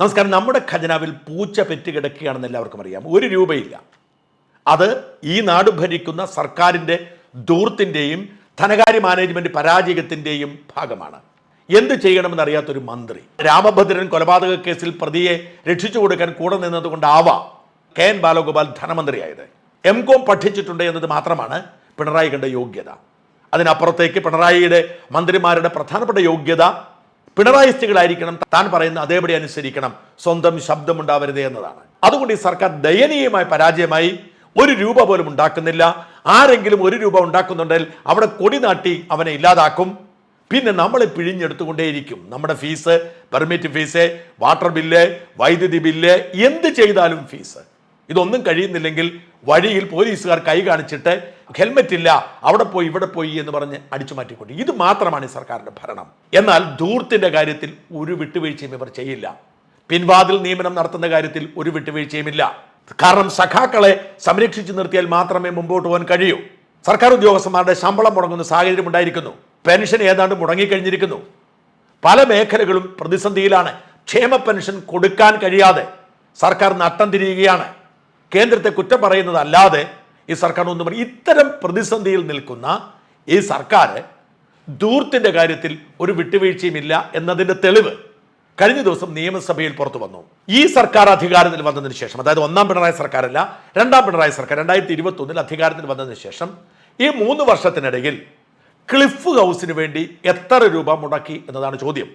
നമസ്കാരം. നമ്മുടെ ഖജനാവിൽ പൂച്ച പെറ്റ് കിടക്കുകയാണെന്ന് എല്ലാവർക്കും അറിയാം. ഒരു രൂപയില്ല. അത് ഈ നാട് ഭരിക്കുന്ന സർക്കാരിന്റെ ദൂർത്തിന്റെയും ധനകാര്യ മാനേജ്മെന്റ് പരാജയത്തിന്റെയും ഭാഗമാണ്. എന്ത് ചെയ്യണമെന്ന് അറിയാത്തൊരു മന്ത്രി. രാമഭദ്രൻ കൊലപാതക കേസിൽ പ്രതിയെ രക്ഷിച്ചു കൊടുക്കാൻ കൂടെ നിന്നതുകൊണ്ടാവാം കെ എൻ ബാലഗോപാൽ ധനമന്ത്രിയായത്. എം കോം പഠിച്ചിട്ടുണ്ട് എന്നത് മാത്രമാണ് പിണറായി കണ്ട യോഗ്യത. അതിനപ്പുറത്തേക്ക് പിണറായിയുടെ മന്ത്രിമാരുടെ പ്രധാനപ്പെട്ട യോഗ്യത പിണറായിസ്റ്റുകളായിരിക്കണം താൻ പറയുന്ന അതേപടി അനുസരിക്കണം സ്വന്തം ശബ്ദമുണ്ടാവരുത് എന്നതാണ്. അതുകൊണ്ട് ഈ സർക്കാർ ദയനീയമായ പരാജയമായി ഒരു രൂപ പോലും ഉണ്ടാക്കുന്നില്ല. ആരെങ്കിലും ഒരു രൂപ ഉണ്ടാക്കുന്നുണ്ടെങ്കിൽ അവിടെ കൊടി നാട്ടി അവനെ ഇല്ലാതാക്കും. പിന്നെ നമ്മളെ പിഴിഞ്ഞെടുത്തുകൊണ്ടേയിരിക്കും. നമ്മുടെ fees permit fees water bill വൈദ്യുതി ബില്ല് എന്ത് ചെയ്താലും ഫീസ്. ഇതൊന്നും കഴിയുന്നില്ലെങ്കിൽ വഴിയിൽ പോലീസുകാർ കൈ കാണിച്ചിട്ട് ഹെൽമെറ്റ് ഇല്ല അവിടെ പോയി ഇവിടെ പോയി എന്ന് പറഞ്ഞ് അടിച്ചു മാറ്റിക്കൊണ്ട്. ഇത് മാത്രമാണ് ഈ സർക്കാരിന്റെ ഭരണം. എന്നാൽ ധൂർത്തിന്റെ കാര്യത്തിൽ ഒരു വിട്ടുവീഴ്ചയും ഇവർ ചെയ്യില്ല. പിൻവാതിൽ നിയമനം നടത്തുന്ന കാര്യത്തിൽ ഒരു വിട്ടുവീഴ്ചയുമില്ല കാരണം സഖാക്കളെ സംരക്ഷിച്ചു നിർത്തിയാൽ മാത്രമേ മുമ്പോട്ട് പോകാൻ കഴിയൂ. സർക്കാർ ഉദ്യോഗസ്ഥന്മാരുടെ ശമ്പളം മുടങ്ങുന്ന സാഹചര്യം ഉണ്ടായിരിക്കുന്നു. പെൻഷൻ ഏതാണ്ട് മുടങ്ങിക്കഴിഞ്ഞിരിക്കുന്നു. പല മേഖലകളും പ്രതിസന്ധിയിലാണ്. ക്ഷേമ പെൻഷൻ കൊടുക്കാൻ കഴിയാതെ സർക്കാർ നട്ടം തിരിയുകയാണ്. കേന്ദ്രത്തെ കുറ്റം പറയുന്നതല്ലാതെ ഈ സർക്കാർ ഒന്നും പറയും ഇത്തരം പ്രതിസന്ധിയിൽ നിൽക്കുന്ന ഈ സർക്കാർ ദൂർത്തിന്റെ കാര്യത്തിൽ ഒരു വിട്ടുവീഴ്ചയും ഇല്ല എന്നതിന്റെ തെളിവ് കഴിഞ്ഞ ദിവസം നിയമസഭയിൽ പുറത്തു വന്നു. ഈ സർക്കാർ അധികാരത്തിൽ വന്നതിന് ശേഷം അതായത് ഒന്നാം പിണറായി സർക്കാരല്ല രണ്ടാം പിണറായി സർക്കാർ രണ്ടായിരത്തി ഇരുപത്തി ഒന്നിൽ അധികാരത്തിൽ വന്നതിന് ശേഷം ഈ മൂന്ന് വർഷത്തിനിടയിൽ ക്ലിഫ് ഹൗസിന് വേണ്ടി എത്ര രൂപ മുടക്കി എന്നതാണ് ചോദ്യം.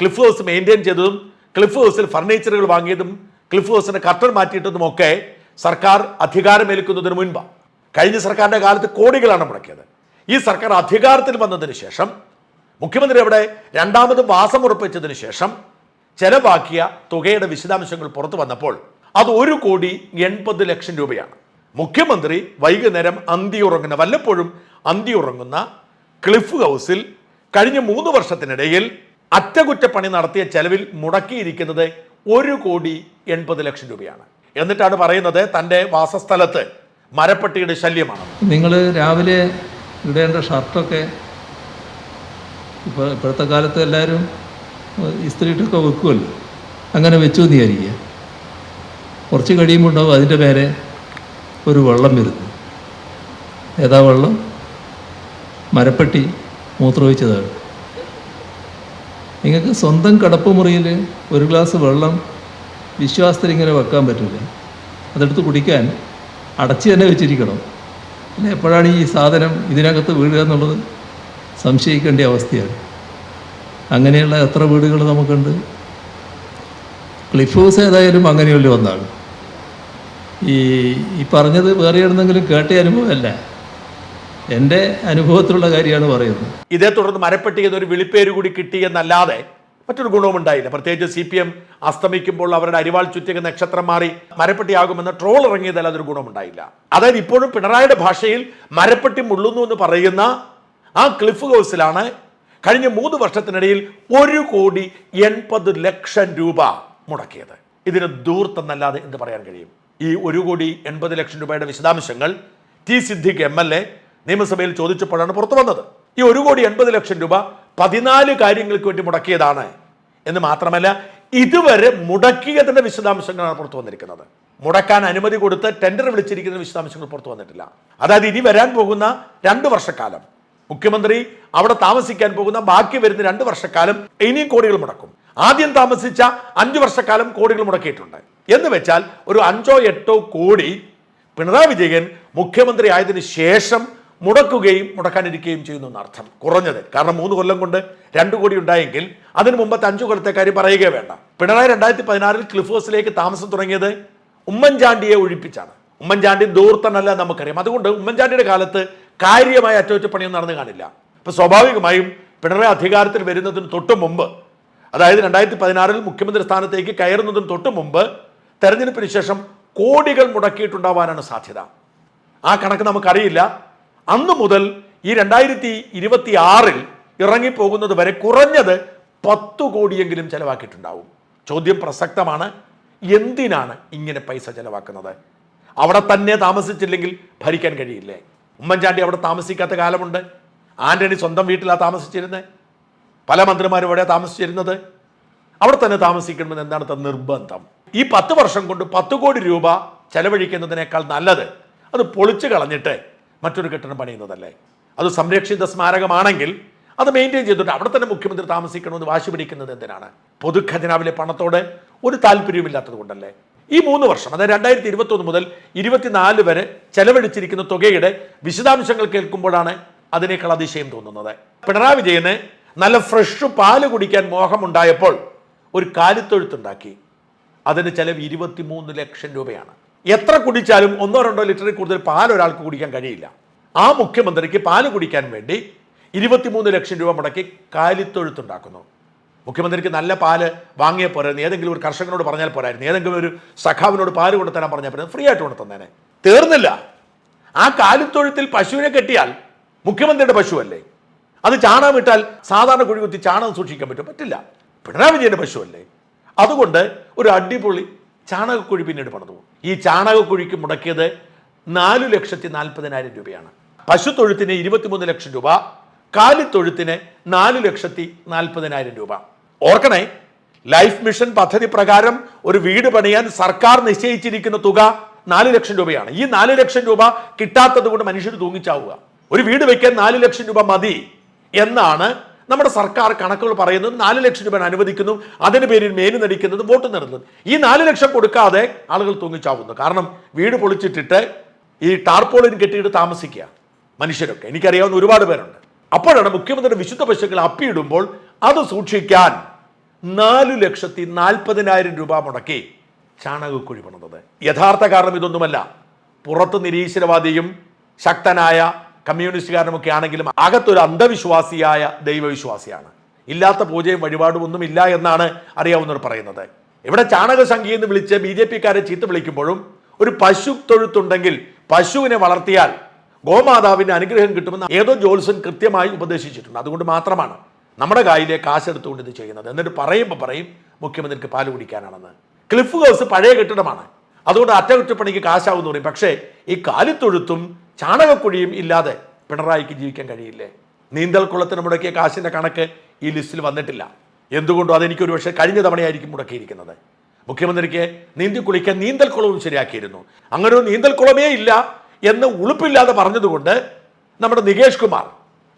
ക്ലിഫ് ഹൗസ് മെയിന്റെയിൻ ചെയ്തതും ക്ലിഫ് ഹൗസിൽ ഫർണിച്ചറുകൾ വാങ്ങിയതും ക്ലിഫ് ഹൗസിന് കർട്ടൻ മാറ്റിയിട്ടതുമൊക്കെ സർക്കാർ അധികാരമേൽക്കുന്നതിന് മുൻപ് കഴിഞ്ഞ സർക്കാരിന്റെ കാലത്ത് കോടികളാണ് മുടക്കിയത്. ഈ സർക്കാർ അധികാരത്തിൽ വന്നതിന് ശേഷം മുഖ്യമന്ത്രി അവിടെ രണ്ടാമത് വാസം ഉറപ്പിച്ചതിന് ശേഷം ചെലവാക്കിയ തുകയുടെ വിശദാംശങ്ങൾ പുറത്തു വന്നപ്പോൾ അത് ഒരു കോടി എൺപത് ലക്ഷം രൂപയാണ്. മുഖ്യമന്ത്രി വൈകുന്നേരം അന്തി ഉറങ്ങുന്ന വല്ലപ്പോഴും അന്തി ഉറങ്ങുന്ന ക്ലിഫ് ഹൗസിൽ കഴിഞ്ഞ മൂന്ന് വർഷത്തിനിടയിൽ അറ്റകുറ്റപ്പണി നടത്തിയ ചെലവിൽ മുടക്കിയിരിക്കുന്നത് ഒരു കോടി എൺപത് ലക്ഷം രൂപയാണ്. എന്നിട്ടാണ് പറയുന്നത് തന്റെ വാസസ്ഥലത്ത് മരപ്പട്ടിയുടെ ശല്യമാണ്. നിങ്ങൾ രാവിലെ ഇടേണ്ട ഷർട്ടൊക്കെ ഇപ്പോൾ ഇപ്പോഴത്തെ കാലത്ത് എല്ലാവരും ഇസ്ത്രീട്ടൊക്കെ വെക്കുമല്ലോ അങ്ങനെ വെച്ചു എന്ന് വിചാരിക്കുക. കുറച്ച് കഴിയുമ്പോൾ ഉണ്ടാവും അതിന്റെ പേരെ ഒരു വെള്ളം വരുന്നു ഏതാ വെള്ളം? മരപ്പെട്ടി മൂത്രമൊഴിച്ചതാണ്. നിങ്ങൾക്ക് സ്വന്തം കടപ്പ് മുറിയിൽ ഒരു ഗ്ലാസ് വെള്ളം വിശ്വാസത്തിൽ ഇങ്ങനെ വെക്കാൻ പറ്റില്ല അതെടുത്ത് കുടിക്കാൻ അടച്ച് തന്നെ വെച്ചിരിക്കണം. അല്ലെ? എപ്പോഴാണ് ഈ സാധനം ഇതിനകത്ത് വീഴുക എന്നുള്ളത്? സംശയിക്കേണ്ട അവസ്ഥയാണ്. അങ്ങനെയുള്ള എത്ര വീടുകൾ നമുക്കുണ്ട്? ക്ലിഫ് ഹൗസ് ഏതായാലും അങ്ങനെയുള്ള ഒന്നാണ്. ഈ ഈ പറഞ്ഞത് വേറെ എവിടെന്നെങ്കിലും കേട്ട അനുഭവമല്ല. എന്റെ അനുഭവത്തിലുള്ള കാര്യമാണ് പറയുന്നത്. ഇതേ തുടർന്ന് മരപ്പെട്ടി എന്നൊരു വിളിപ്പേര് കൂടി കിട്ടി എന്നല്ലാതെ മറ്റൊരു ഗുണവും ഉണ്ടായില്ല പ്രത്യേകിച്ച് സി പി എം അസ്തമിക്കുമ്പോൾ അവരുടെ അരിവാൾ ചുറ്റിക നക്ഷത്രം മാറി മരപ്പെട്ടിയാകുമെന്ന ട്രോൾ ഇറങ്ങിയതല്ല അതൊരു ഗുണമുണ്ടായില്ല അതായത് ഇപ്പോഴും പിണറായിയുടെ ഭാഷയിൽ മരപ്പെട്ടി മുള്ളുന്നു എന്ന് പറയുന്ന ആ ക്ലിഫ് ഹൗസിലാണ് കഴിഞ്ഞ മൂന്ന് വർഷത്തിനിടയിൽ ഒരു കോടി എൺപത് ലക്ഷം രൂപ മുടക്കിയത്. ഇതിന് ദൂർത്തെന്നല്ലാതെ എന്ത് പറയാൻ കഴിയും? ഈ ഒരു കോടി എൺപത് ലക്ഷം രൂപയുടെ വിശദാംശങ്ങൾ T Siddique M L A നിയമസഭയിൽ ചോദിച്ചപ്പോഴാണ് പുറത്തു വന്നത്. ഈ ഒരു കോടി എൺപത് ലക്ഷം രൂപ പതിനാല് കാര്യങ്ങൾക്ക് വേണ്ടി മുടക്കിയതാണ്. എന്ന് മാത്രമല്ല ഇതുവരെ മുടക്കിയതിന്റെ വിശദാംശങ്ങളാണ് പുറത്തു വന്നിരിക്കുന്നത്. മുടക്കാൻ അനുമതി കൊടുത്ത് ടെൻഡർ വിളിച്ചിരിക്കുന്ന വിശദാംശങ്ങൾ പുറത്തു വന്നിട്ടില്ല. അതായത് ഇനി വരാൻ പോകുന്ന രണ്ട് വർഷക്കാലം. മുഖ്യമന്ത്രി അവിടെ താമസിക്കാൻ പോകുന്ന ബാക്കി വരുന്ന രണ്ട് വർഷക്കാലം ഇനിയും കോടികൾ മുടക്കും. ആദ്യം താമസിച്ച അഞ്ചു വർഷക്കാലം കോടികൾ മുടക്കിയിട്ടുണ്ട്. എന്ന് വെച്ചാൽ ഒരു അഞ്ചോ എട്ടോ കോടി പിണറായി വിജയൻ മുഖ്യമന്ത്രി ആയതിനു ശേഷം മുടക്കുകയും മുടക്കാനിരിക്കുകയും ചെയ്യുന്നു എന്നർത്ഥം. കുറഞ്ഞത്. കാരണം മൂന്ന് കൊല്ലം കൊണ്ട് രണ്ട് കോടി ഉണ്ടായെങ്കിൽ അതിന് മുമ്പത്തെ അഞ്ചു കൊല്ലത്തെ കാര്യം പറയുകയേ വേണ്ട. പിണറായി രണ്ടായിരത്തി പതിനാറിൽ ക്ലിഫേഴ്സിലേക്ക് താമസം തുടങ്ങിയത് ഉമ്മൻചാണ്ടിയെ ഒഴിപ്പിച്ചാണ്. ഉമ്മൻചാണ്ടി ദൂർത്തനല്ല നമുക്കറിയാം. അതുകൊണ്ട് ഉമ്മൻചാണ്ടിയുടെ കാലത്ത് കാര്യമായ അറ്റകുറ്റപ്പണിയൊന്നും നടന്നു കാണില്ല. അപ്പൊ സ്വാഭാവികമായും പിണറായി അധികാരത്തിൽ വരുന്നതിന് തൊട്ടു മുമ്പ് അതായത് രണ്ടായിരത്തി പതിനാറിൽ മുഖ്യമന്ത്രി സ്ഥാനത്തേക്ക് കയറുന്നതിന് തൊട്ടു മുമ്പ് തെരഞ്ഞെടുപ്പിന് ശേഷം കോടികൾ മുടക്കിയിട്ടുണ്ടാവാനാണ് സാധ്യത. ആ കണക്ക് നമുക്കറിയില്ല. അന്ന് മുതൽ ഈ രണ്ടായിരത്തി ഇരുപത്തി ആറിൽ ഇറങ്ങിപ്പോകുന്നത് വരെ കുറഞ്ഞത് പത്തു കോടിയെങ്കിലും ചെലവാക്കിയിട്ടുണ്ടാവും. ചോദ്യം പ്രസക്തമാണ്. എന്തിനാണ് ഇങ്ങനെ പൈസ ചെലവാക്കുന്നത്? അവിടെ തന്നെ താമസിച്ചില്ലെങ്കിൽ ഭരിക്കാൻ കഴിയില്ലേ? ഉമ്മൻചാണ്ടി അവിടെ താമസിക്കാത്ത കാലമുണ്ട്. ആന്റണി സ്വന്തം വീട്ടിലാണ് താമസിച്ചിരുന്നത്. പല മന്ത്രിമാരും അവിടെ താമസിച്ചിരുന്നത്. അവിടെ തന്നെ താമസിക്കണമെന്ന് എന്താണ് നിർബന്ധം? ഈ പത്ത് വർഷം കൊണ്ട് പത്ത് കോടി രൂപ ചെലവഴിക്കുന്നതിനേക്കാൾ നല്ലത് അത് പൊളിച്ചു കളഞ്ഞിട്ട് മറ്റൊരു കെട്ടിടം പണിയുന്നതല്ലേ? അത് സംരക്ഷിത സ്മാരകമാണെങ്കിൽ അത് മെയിന്റെയിൻ ചെയ്തിട്ട് അവിടെ തന്നെ മുഖ്യമന്ത്രി താമസിക്കണമെന്ന് വാശി പിടിക്കുന്നത് എന്തിനാണ്? പൊതുഖജനാവിലെ പണത്തോട് ഒരു താല്പര്യവുമില്ലാത്തത് കൊണ്ടല്ലേ? ഈ മൂന്ന് വർഷം അതായത് രണ്ടായിരത്തി ഇരുപത്തൊന്ന് മുതൽ ഇരുപത്തിനാല് വരെ ചെലവഴിച്ചിരിക്കുന്ന തുകയുടെ വിശദാംശങ്ങൾ കേൾക്കുമ്പോഴാണ് അതിനേക്കാൾ അതിശയം തോന്നുന്നത്. പിണറായി വിജയന് നല്ല ഫ്രഷ് പാൽ കുടിക്കാൻ മോഹമുണ്ടായപ്പോൾ ഒരു കാലിത്തൊഴുത്തുണ്ടാക്കി. അതിന് ചെലവ് ഇരുപത്തിമൂന്ന് ലക്ഷം രൂപയാണ്. എത്ര കുടിച്ചാലും ഒന്നോ രണ്ടോ ലിറ്ററിൽ കൂടുതൽ പാൽ ഒരാൾക്ക് കുടിക്കാൻ കഴിയില്ല. ആ മുഖ്യമന്ത്രിക്ക് പാൽ കുടിക്കാൻ വേണ്ടി ഇരുപത്തിമൂന്ന് ലക്ഷം രൂപ മുടക്കി കാലിത്തൊഴുത്തുണ്ടാക്കുന്നു. മുഖ്യമന്ത്രിക്ക് നല്ല പാൽ വാങ്ങിയ പോരായിരുന്നു ഏതെങ്കിലും ഒരു കർഷകനോട് പറഞ്ഞാൽ പോരായിരുന്നു. ഏതെങ്കിലും ഒരു സഖാവിനോട് പാൽ കൊണ്ടുതരാൻ പറഞ്ഞാൽ പോരായിരുന്നു ഫ്രീ ആയിട്ട് കൊണ്ടു തന്നേനെ. തീർന്നില്ല. ആ കാലിത്തൊഴുത്തിൽ പശുവിനെ കെട്ടിയാൽ മുഖ്യമന്ത്രിയുടെ പശുവല്ലേ? അത് ചാണകം ഇട്ടാൽ സാധാരണ കുഴി കുത്തി ചാണകം സൂക്ഷിക്കാൻ പറ്റും പറ്റില്ല. പിണറായി വിജയന്റെ പശുവല്ലേ? അതുകൊണ്ട് ഒരു അടിപൊളി ചാണകക്കുഴി പിന്നീട് പണിതു ഈ ചാണകക്കുഴിക്ക് മുടക്കിയത് നാലു ലക്ഷത്തി നാൽപ്പതിനായിരം രൂപയാണ്. പശുത്തൊഴുത്തിന് ഇരുപത്തിമൂന്ന് ലക്ഷം രൂപ കാലിത്തൊഴുത്തിന് നാല് ലക്ഷത്തി നാൽപ്പതിനായിരം രൂപ. ഓർക്കണേ ലൈഫ് മിഷൻ പദ്ധതി പ്രകാരം ഒരു വീട് പണിയാൻ സർക്കാർ നിശ്ചയിച്ചിരിക്കുന്ന തുക നാല് ലക്ഷം രൂപയാണ്. ഈ നാല് ലക്ഷം രൂപ കിട്ടാത്തത് കൊണ്ട് മനുഷ്യർ തൂങ്ങിച്ചാവുക. ഒരു വീട് വയ്ക്കാൻ നാല് ലക്ഷം രൂപ മതി എന്നാണ് നമ്മുടെ സർക്കാർ കണക്കുകൾ പറയുന്നത് നാല് ലക്ഷം രൂപ അനുവദിക്കുന്നു അതിന് പേരിൽ മേനു നടിക്കുന്നത് വോട്ട് നേടുന്നത്. ഈ നാല് ലക്ഷം കൊടുക്കാതെ ആളുകൾ തൂങ്ങിച്ചാവുന്നു. കാരണം വീട് പൊളിച്ചിട്ടിട്ട് ഈ ടാർപോളിൻ കെട്ടിയിട്ട് താമസിക്കുക മനുഷ്യരൊക്കെ. എനിക്കറിയാവുന്ന ഒരുപാട് പേരുണ്ട്. അപ്പോഴാണ് മുഖ്യമന്ത്രിയുടെ വിശുദ്ധ പശുക്കൾ അപ്പിയിടുമ്പോൾ അത് സൂക്ഷിക്കാൻ നാലു ലക്ഷത്തി നാൽപ്പതിനായിരം രൂപ മുടക്കി ചാണകക്കുഴി പണിതത്. യഥാർത്ഥ കാരണം ഇതൊന്നുമല്ല. പുറത്ത് നിരീശ്വരവാദിയും ശക്തനായ കമ്മ്യൂണിസ്റ്റുകാരനുമൊക്കെ ആണെങ്കിലും അകത്തൊരു അന്ധവിശ്വാസിയായ ദൈവവിശ്വാസിയാണ്. ഇല്ലാത്ത പൂജയും വഴിപാടും ഒന്നുമില്ല എന്നാണ് അറിയാവുന്നവർ പറയുന്നത്. ഇവിടെ ചാണക സംഖ്യ എന്ന് വിളിച്ച് ബി ജെ പിക്കാരെ ചീത്ത വിളിക്കുമ്പോഴും ഒരു പശു തൊഴുത്തുണ്ടെങ്കിൽ പശുവിനെ വളർത്തിയാൽ ഗോമാതാവിന്റെ അനുഗ്രഹം കിട്ടുമെന്ന് ഏതോ ജോത്സ്യൻ കൃത്യമായി ഉപദേശിച്ചിട്ടുണ്ട്. അതുകൊണ്ട് മാത്രമാണ് നമ്മുടെ കായിലെ കാശെടുത്തുകൊണ്ട് ഇത് ചെയ്യുന്നത്. എന്നിട്ട് പറയുമ്പോൾ പറയും മുഖ്യമന്ത്രിക്ക് പാൽ കുടിക്കാനാണെന്ന്. ക്ലിഫ് ഹൗസ് പഴയ കെട്ടിടമാണ്. അതുകൊണ്ട് അറ്റകുറ്റപ്പണിക്ക് എന്ന് പറയും. പക്ഷേ ഈ കാലിത്തൊഴുത്തും ചാണകക്കുഴിയും ഇല്ലാതെ പിണറായിക്ക് ജീവിക്കാൻ കഴിയില്ലേ? നീന്തൽ കുളത്തിന് മുടക്കിയ കാശിന്റെ കണക്ക് ഈ ലിസ്റ്റിൽ വന്നിട്ടില്ല. എന്തുകൊണ്ടും അതെനിക്ക് ഒരു പക്ഷേ കഴിഞ്ഞ തവണയായിരിക്കും മുടക്കിയിരിക്കുന്നത്. മുഖ്യമന്ത്രിക്ക് നീന്തി കുളിക്കാൻ നീന്തൽ കുളവും ശരിയാക്കിയിരുന്നു. അങ്ങനെ ഒരു നീന്തൽ കുളമേ ഇല്ല എന്ന് ഉളുപ്പില്ലാതെ പറഞ്ഞതുകൊണ്ട് നമ്മുടെ നികേഷ് കുമാർ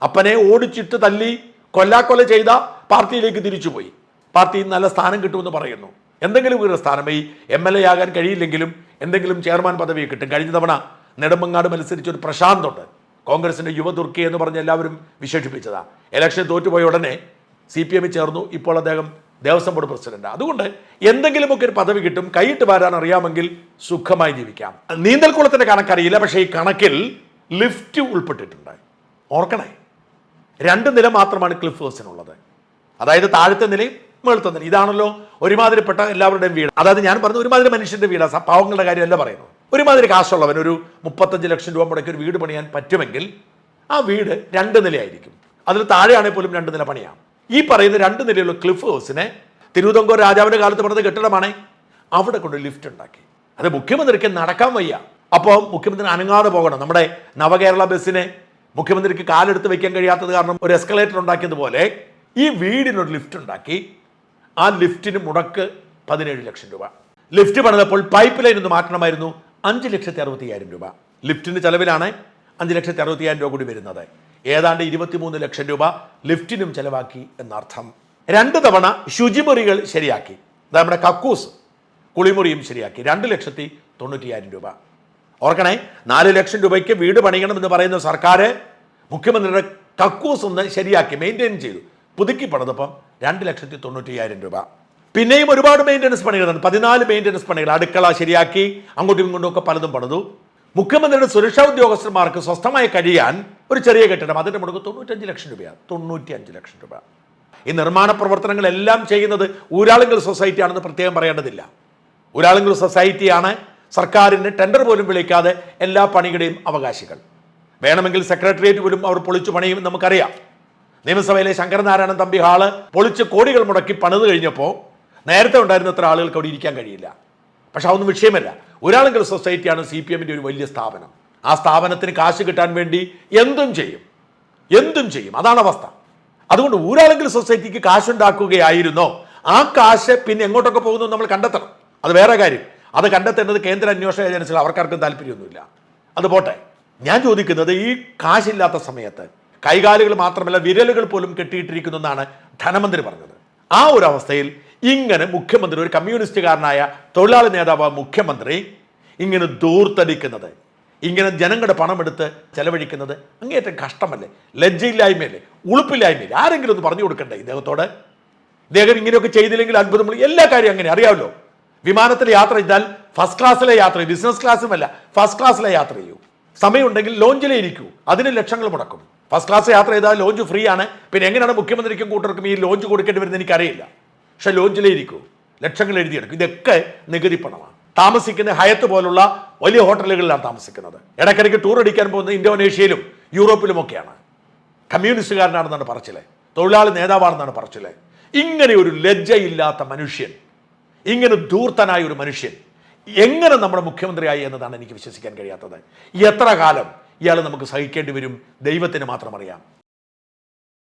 അപ്പനെ ഓടിച്ചിട്ട് തല്ലി കൊല്ലാക്കൊല ചെയ്ത പാർട്ടിയിലേക്ക് തിരിച്ചുപോയി. പാർട്ടിയിൽ നല്ല സ്ഥാനം കിട്ടുമെന്ന് പറയുന്നു. എന്തെങ്കിലും ഒരു സ്ഥാനം. ഈ എം എൽ എ ആകാൻ കഴിയില്ലെങ്കിലും എന്തെങ്കിലും ചെയർമാൻ പദവി കിട്ടും. കഴിഞ്ഞ തവണ നെടുമങ്ങാട് മത്സരിച്ച ഒരു പ്രശാന്തുണ്ട്. കോൺഗ്രസിന്റെ യുവതുർക്കി എന്ന് പറഞ്ഞ് എല്ലാവരും വിശേഷിപ്പിച്ചതാ. ഇലക്ഷൻ തോറ്റുപോയ ഉടനെ സി പി എമ്മിൽ ചേർന്നു. ഇപ്പോൾ അദ്ദേഹം ദേവസ്വം ബോർഡ് പ്രസിഡന്റ്. അതുകൊണ്ട് എന്തെങ്കിലുമൊക്കെ ഒരു പദവി കിട്ടും. കൈയിട്ട് വരാൻ അറിയാമെങ്കിൽ സുഖമായി ജീവിക്കാം. നീന്തൽക്കുളത്തിന്റെ കണക്കറിയില്ല പക്ഷേ ഈ കണക്കിൽ ലിഫ്റ്റ് ഉൾപ്പെട്ടിട്ടുണ്ട്. ഓർക്കണേ. രണ്ട് നില മാത്രമാണ് ക്ലിഫ് ഹൗസിനുള്ളത് അതായത് താഴത്തെ നിലയും മേളത്തെ നില ഇതാണല്ലോ ഒരുമാതിരിപ്പെട്ട എല്ലാവരുടെയും വീട്. അതായത് ഞാൻ പറഞ്ഞത് ഒരുമാതിരി മനുഷ്യന്റെ വീടാണ് പാവങ്ങളുടെ കാര്യമല്ല പറയുന്നത്. ഒരുമാതിരി കാശുള്ളവൻ ഒരു മുപ്പത്തഞ്ച് ലക്ഷം രൂപ മുടക്കി ഒരു വീട് പണിയാൻ പറ്റുമെങ്കിൽ ആ വീട് രണ്ട് നിലയായിരിക്കും. അതിൽ താഴെയാണെങ്കിൽ പോലും രണ്ട് നില പണിയാം. ഈ പറയുന്ന രണ്ട് നിലയുള്ള ക്ലിഫ് ഹൗസിനെ തിരുവിതാംകൂർ രാജാവിന്റെ കാലത്ത് പറഞ്ഞത് കെട്ടിടമാണേ. അവിടെ കൊണ്ട് ലിഫ്റ്റ് ഉണ്ടാക്കി. അത് മുഖ്യമന്ത്രിക്ക് നടക്കാൻ വയ്യ. അപ്പോൾ മുഖ്യമന്ത്രി അനങ്ങാതെ പോകണം. നമ്മുടെ നവകേരള ബസ്സിനെ മുഖ്യമന്ത്രിക്ക് കാലെടുത്ത് വെക്കാൻ കഴിയാത്തത് കാരണം ഒരു എസ്കലേറ്റർ ഉണ്ടാക്കിയതുപോലെ ഈ വീടിനൊരു ലിഫ്റ്റ് ഉണ്ടാക്കി. ആ ലിഫ്റ്റിന് മുടക്ക് പതിനേഴ് ലക്ഷം രൂപ. ലിഫ്റ്റ് പണിതപ്പോൾ പൈപ്പ് ലൈൻ ഒന്ന് മാറ്റണമായിരുന്നു. അഞ്ച് ലക്ഷത്തി അറുപത്തി അയ്യായിരം രൂപ. ലിഫ്റ്റിന്റെ ചെലവിലാണ് അഞ്ച് ലക്ഷത്തി അറുപത്തി അയ്യായിരം രൂപ കൂടി വരുന്നത്. ഏതാണ്ട് ഇരുപത്തിമൂന്ന് ലക്ഷം രൂപ ലിഫ്റ്റിനും ചെലവാക്കി എന്നർത്ഥം. രണ്ട് തവണ ശുചിമുറികൾ ശരിയാക്കി. നമ്മുടെ കക്കൂസ് കുളിമുറിയും ശരിയാക്കി. രണ്ട് ലക്ഷത്തി തൊണ്ണൂറ്റിയായിരം രൂപ. ഓർക്കണേ നാല് ലക്ഷം രൂപയ്ക്ക് വീട് പണിയണമെന്ന് പറയുന്ന സർക്കാർ മുഖ്യമന്ത്രിയുടെ കക്കൂസ് ഒന്ന് ശരിയാക്കി മെയിന്റെയിൻ ചെയ്തു. പുതുക്കി പണിതപ്പം രണ്ട് ലക്ഷത്തി തൊണ്ണൂറ്റിയായിരം രൂപ. പിന്നെയും ഒരുപാട് മെയിന്റനൻസ് പണികളുണ്ട് പതിനാല് മെയിന്റനൻസ് പണികൾ അടുക്കള ശരിയാക്കി അങ്ങോട്ടും ഇങ്ങോട്ടും ഒക്കെ പലതും പണിതു. മുഖ്യമന്ത്രിയുടെ സുരക്ഷാ ഉദ്യോഗസ്ഥന്മാർക്ക് സ്വസ്ഥമായി കഴിയാൻ ഒരു ചെറിയ കെട്ടിടം അതിന്റെ മുടക്ക് തൊണ്ണൂറ്റഞ്ച് ലക്ഷം രൂപയാണ് തൊണ്ണൂറ്റി അഞ്ച് ലക്ഷം രൂപ. ഈ നിർമ്മാണ പ്രവർത്തനങ്ങളെല്ലാം ചെയ്യുന്നത് ഊരാളുങ്കൽ സൊസൈറ്റി ആണെന്ന് പ്രത്യേകം പറയേണ്ടതില്ല. ഊരാളുങ്കൽ സൊസൈറ്റിയാണ് സർക്കാരിന് ടെൻഡർ പോലും വിളിക്കാതെ എല്ലാ പണികളുടെയും അവകാശികൾ. വേണമെങ്കിൽ സെക്രട്ടേറിയറ്റ് പോലും അവർ പൊളിച്ചു പണിയും നമുക്കറിയാം. നിയമസഭയിലെ ശങ്കരനാരായണൻ തമ്പി ഹാൾ പൊളിച്ച് കോടികൾ മുടക്കി പണിത് കഴിഞ്ഞപ്പോൾ നേരത്തെ ഉണ്ടായിരുന്ന അത്ര ആളുകൾക്ക് അവിടെ ഇരിക്കാൻ കഴിയില്ല. പക്ഷെ അതൊന്നും വിഷയമല്ല. ഒരാളെങ്കിലും സൊസൈറ്റിയാണ് സി പി എമ്മിന്റെ ഒരു വലിയ സ്ഥാപനം. ആ സ്ഥാപനത്തിന് കാശ് കിട്ടാൻ വേണ്ടി എന്തും ചെയ്യും. എന്തും ചെയ്യും. അതാണ് അവസ്ഥ. അതുകൊണ്ട് ഒരാളെങ്കിലും സൊസൈറ്റിക്ക് കാശുണ്ടാക്കുകയായിരുന്നോ ആ കാശ് പിന്നെ എങ്ങോട്ടൊക്കെ പോകുന്നു നമ്മൾ കണ്ടെത്തണം. അത് വേറെ കാര്യം. അത് കണ്ടെത്തേണ്ടത് കേന്ദ്ര അന്വേഷണ ഏജൻസികൾ അവർക്കാർക്കും താല്പര്യമൊന്നുമില്ല. അത് പോട്ടെ. ഞാൻ ചോദിക്കുന്നത് ഈ കാശില്ലാത്ത സമയത്ത് കൈകാലുകൾ മാത്രമല്ല വിരലുകൾ പോലും കെട്ടിയിട്ടിരിക്കുന്നു എന്നാണ് ധനമന്ത്രി പറഞ്ഞത്. ആ ഒരു അവസ്ഥയിൽ ഇങ്ങനെ മുഖ്യമന്ത്രി ഒരു കമ്മ്യൂണിസ്റ്റുകാരനായ തൊഴിലാളി നേതാവ് മുഖ്യമന്ത്രി ഇങ്ങനെ ദൂർത്തടിക്കുന്നത് ഇങ്ങനെ ജനങ്ങളുടെ പണമെടുത്ത് ചെലവഴിക്കുന്നത് അങ്ങേയറ്റം കഷ്ടമല്ലേ? ലജ്ജയില്ലായ്മയല്ലേ? ഉളുപ്പില്ലായ്മയല്ലേ? ആരെങ്കിലും ഒന്ന് പറഞ്ഞു കൊടുക്കണ്ടേ ഇദ്ദേഹത്തോട്? ഇദ്ദേഹം ഇങ്ങനെയൊക്കെ ചെയ്തില്ലെങ്കിൽ അത്ഭുതമുള്ള എല്ലാ കാര്യവും അങ്ങനെ അറിയാമല്ലോ? വിമാനത്തിൽ യാത്ര ചെയ്താൽ ഫസ്റ്റ് ക്ലാസ്സിലെ യാത്ര ചെയ്യും ബിസിനസ് ക്ലാസ്സുമല്ല ഫസ്റ്റ് ക്ലാസ്സിലെ യാത്ര ചെയ്യൂ. സമയമുണ്ടെങ്കിൽ ലോഞ്ചിലേ ഇരിക്കൂ അതിന് ലക്ഷങ്ങൾ മുടക്കും. ഫസ്റ്റ് ക്ലാസ് യാത്ര ചെയ്താൽ ലോഞ്ച് ഫ്രീ ആണ്. പിന്നെ എങ്ങനെയാണ് മുഖ്യമന്ത്രിക്കും കൂട്ടർക്കും ഈ ലോഞ്ച് കൊടുക്കേണ്ടി വരുന്നത് എനിക്കറിയില്ല. പക്ഷെ ലോഞ്ചിലിരിക്കൂ ലക്ഷങ്ങൾ എഴുതിയെടുക്കും ഇതൊക്കെ നികുതി പണമാണ്. താമസിക്കുന്ന ഹയത്ത് പോലുള്ള വലിയ ഹോട്ടലുകളിലാണ് താമസിക്കുന്നത്. ഇടയ്ക്കിടയ്ക്ക് ടൂർ അടിക്കാൻ പോകുന്നത് ഇന്തോനേഷ്യയിലും യൂറോപ്പിലും ഒക്കെയാണ് കമ്മ്യൂണിസ്റ്റുകാരനാണെന്നാണ് പറച്ചില്ലേ തൊഴിലാളി നേതാവാണെന്നാണ് പറച്ചില്ലേ ഇങ്ങനെ ഒരു ലജ്ജയില്ലാത്ത മനുഷ്യൻ ഇങ്ങനെ ധൂർത്തനായ ഒരു മനുഷ്യൻ എങ്ങനെ നമ്മുടെ മുഖ്യമന്ത്രിയായി എന്നതാണ് എനിക്ക് വിശ്വസിക്കാൻ കഴിയാത്തത്. എത്ര കാലം ഇയാൾ നമുക്ക് സഹിക്കേണ്ടി വരും? ദൈവത്തിന് മാത്രം അറിയാം.